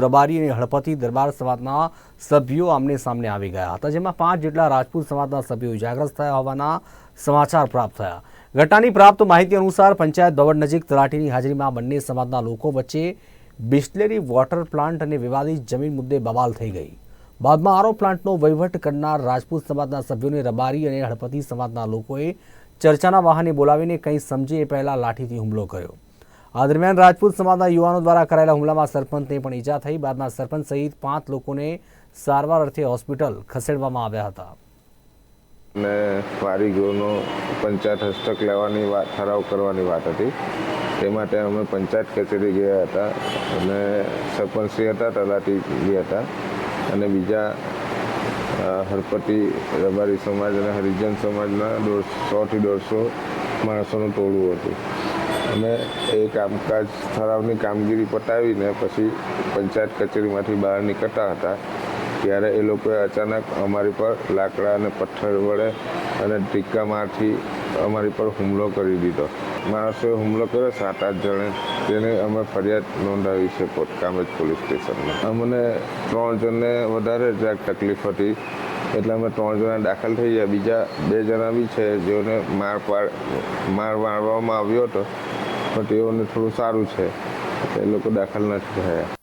રબારી અને હળપતિ દરબાર સમાજના સભ્યો આમને સામને આવી ગયા હતા, જેમાં પાંચ જેટલા રાજપૂત સમાજના સભ્યો ઇજાગ્રસ્ત થયા હોવાના સમાચાર પ્રાપ્ત થયા. ઘટનાની પ્રાપ્ત માહિતી અનુસાર પંચાયત ભવન નજીક તલાટીની હાજરીમાં બંને સમાજના લોકો વચ્ચે બિસ્લેરી વોટર પ્લાન્ટ અને વિવાદિત જમીન મુદ્દે બવાલ થઈ ગઈ. બાદમાં આરો પ્લાન્ટનો વહીવટ કરનાર રાજપૂત સમાજના સભ્યોને રબારી અને હળપતિ સમાજના લોકોએ ચર્ચાના વાહને બોલાવીને કંઈ સમજે એ પહેલાં લાઠીથી હુમલો કર્યો. આ દરમિયાન રાજપૂત સમાજના યુવાનો દ્વારા કરાયેલા હુમલામાં સરપંચને પણ ઈજા થઈ. બાદમાં સરપંચ સહિત પાંચ લોકોને સારવાર અર્થે હોસ્પિટલ ખસેડવામાં આવ્યા હતા. અને વારી ગૃહનો પંચાયત હસ્તક લેવાની વાત, ઠરાવ કરવાની વાત હતી. તે માટે અમે પંચાયત કચેરી ગયા હતા અને સરપંચશ્રી હતા, તલાટી ગયા હતા અને બીજા હરપતિ રબારી સમાજ અને હરિજન સમાજના દોઢ સોથી દોઢસો માણસોનું ટોળું હતું. અમે એ કામકાજ, ઠરાવની કામગીરી પતાવીને પછી પંચાયત કચેરીમાંથી બહાર નીકળતા હતા. ત્યારે એ લોકોએ અચાનક અમારી પર લાકડા અને પથ્થર વડે અને ટીક્કા મારથી અમારી પર હુમલો કરી દીધો. માણસોએ હુમલો કર્યો, સાત આઠ જણે. તેને અમે ફરિયાદ નોંધાવી છે કામેજ પોલીસ સ્ટેશનમાં અમને ત્રણ જણને વધારે જરાક તકલીફ હતી. એટલે અમે ત્રણ જણા દાખલ થઈ ગયા. બીજા બે જણા બી છે જેઓને માર પાડ, માર મારવામાં આવ્યો હતો. પણ તેઓને થોડું સારું છે. એ લોકો દાખલ નથી થયા.